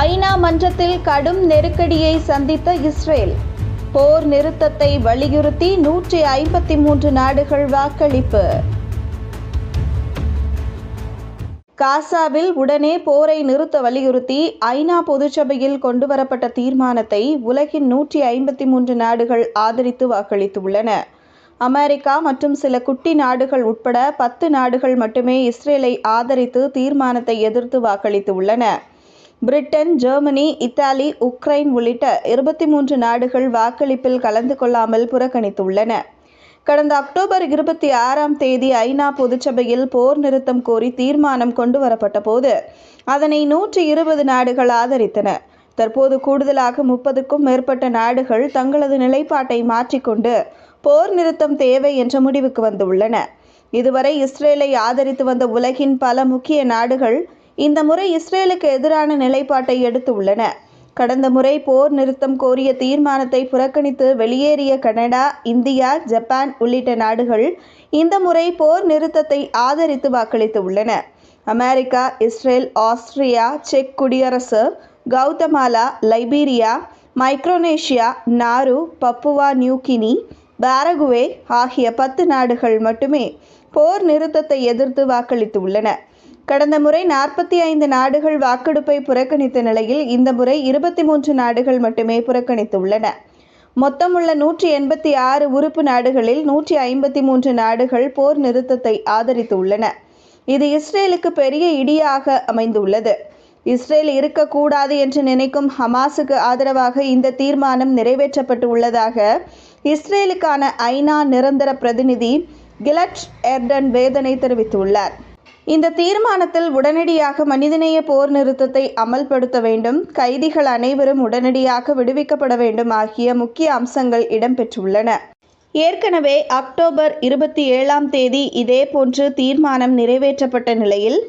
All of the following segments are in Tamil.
ஐநா மன்றத்தில் கடும் நெருக்கடியை சந்தித்த இஸ்ரேல். போர் நிறுத்தத்தை வலியுறுத்தி நூற்றி ஐம்பத்தி மூன்று நாடுகள் வாக்களிப்பு. காசாவில் உடனே போரை நிறுத்த வலியுறுத்தி ஐநா பொதுச்சபையில் கொண்டுவரப்பட்ட தீர்மானத்தை உலகின் நூற்றி ஐம்பத்தி மூன்று நாடுகள் ஆதரித்து வாக்களித்துள்ளன. அமெரிக்கா மற்றும் சில குட்டி நாடுகள் உட்பட பத்து நாடுகள் மட்டுமே இஸ்ரேலை ஆதரித்து தீர்மானத்தை எதிர்த்து வாக்களித்து உள்ளன பிரிட்டன் ஜெர்மனி இத்தாலி உக்ரைன் உள்ளிட்ட இருபத்தி மூன்று நாடுகள் வாக்களிப்பில் கலந்து கொள்ளாமல் புறக்கணித்துள்ளன. கடந்த அக்டோபர் இருபத்தி ஆறாம் தேதி ஐநா பொதுச்சபையில் போர் நிறுத்தம் கோரி தீர்மானம் கொண்டு வரப்பட்ட போது அதனை நூற்றி இருபது நாடுகள் ஆதரித்தன. தற்போது கூடுதலாக முப்பதுக்கும் மேற்பட்ட நாடுகள் தங்களது நிலைப்பாட்டை மாற்றிக்கொண்டு போர் நிறுத்தம் தேவை என்ற முடிவுக்கு வந்துள்ளன. இதுவரை இஸ்ரேலை ஆதரித்து வந்த உலகின் பல முக்கிய நாடுகள் இந்த முறை இஸ்ரேலுக்கு எதிரான நிலைப்பாட்டை எடுத்துள்ளன கடந்த முறை போர் நிறுத்தம் கோரிய தீர்மானத்தை புறக்கணித்து வெளியேறிய கனடா இந்தியா ஜப்பான் உள்ளிட்ட நாடுகள் இந்த முறை போர் நிறுத்தத்தை ஆதரித்து வாக்களித்து உள்ளன. அமெரிக்கா இஸ்ரேல் ஆஸ்திரியா செக் குடியரசு Guatemala Liberia Micronesia Nauru Papua New Guinea Paraguay ஆகிய பத்து நாடுகள் மட்டுமே போர் நிறுத்தத்தை எதிர்த்து வாக்களித்து உள்ளன. கடந்த முறை நாற்பத்தி ஐந்து நாடுகள் வாக்கெடுப்பை புறக்கணித்த நிலையில் இந்த முறை இருபத்தி மூன்று நாடுகள் மட்டுமே புறக்கணித்துள்ளன. மொத்தமுள்ள நூற்றி எண்பத்தி ஆறு உறுப்பு நாடுகளில் நூற்றி ஐம்பத்தி மூன்று நாடுகள் போர் நிறுத்தத்தை ஆதரித்துள்ளன. இது இஸ்ரேலுக்கு பெரிய இடியாக அமைந்துள்ளது. இஸ்ரேல் இருக்கக்கூடாது என்று நினைக்கும் ஹமாஸுக்கு ஆதரவாக இந்த தீர்மானம் நிறைவேற்றப்பட்டு உள்ளதாக இஸ்ரேலுக்கான ஐநா நிரந்தர பிரதிநிதி கிலட் எர்டன் வேதனை தெரிவித்துள்ளார். இந்த தீர்மானத்தில் உடனடியாக மனிதநேய போர் நிறுத்தத்தை அமல்படுத்த வேண்டும். கைதிகள் அனைவரும் உடனடியாக விடுவிக்கப்பட வேண்டும் ஆகிய முக்கிய அம்சங்கள் இடம்பெற்றுள்ளன. ஏற்கனவே அக்டோபர் இருபத்தி ஏழாம் தேதி இதேபோன்று தீர்மானம் நிறைவேற்றப்பட்ட நிலையில்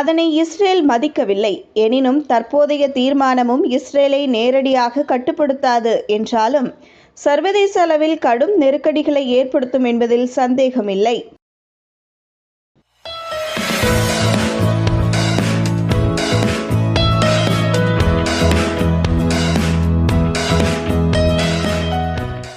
அதனை இஸ்ரேல் மதிக்கவில்லை. எனினும் தற்போதைய தீர்மானமும் இஸ்ரேலை நேரடியாக கட்டுப்படுத்தாது என்றாலும் சர்வதேச அளவில் கடும் நெருக்கடிகளை ஏற்படுத்தும் என்பதில் சந்தேகமில்லை. Thank you.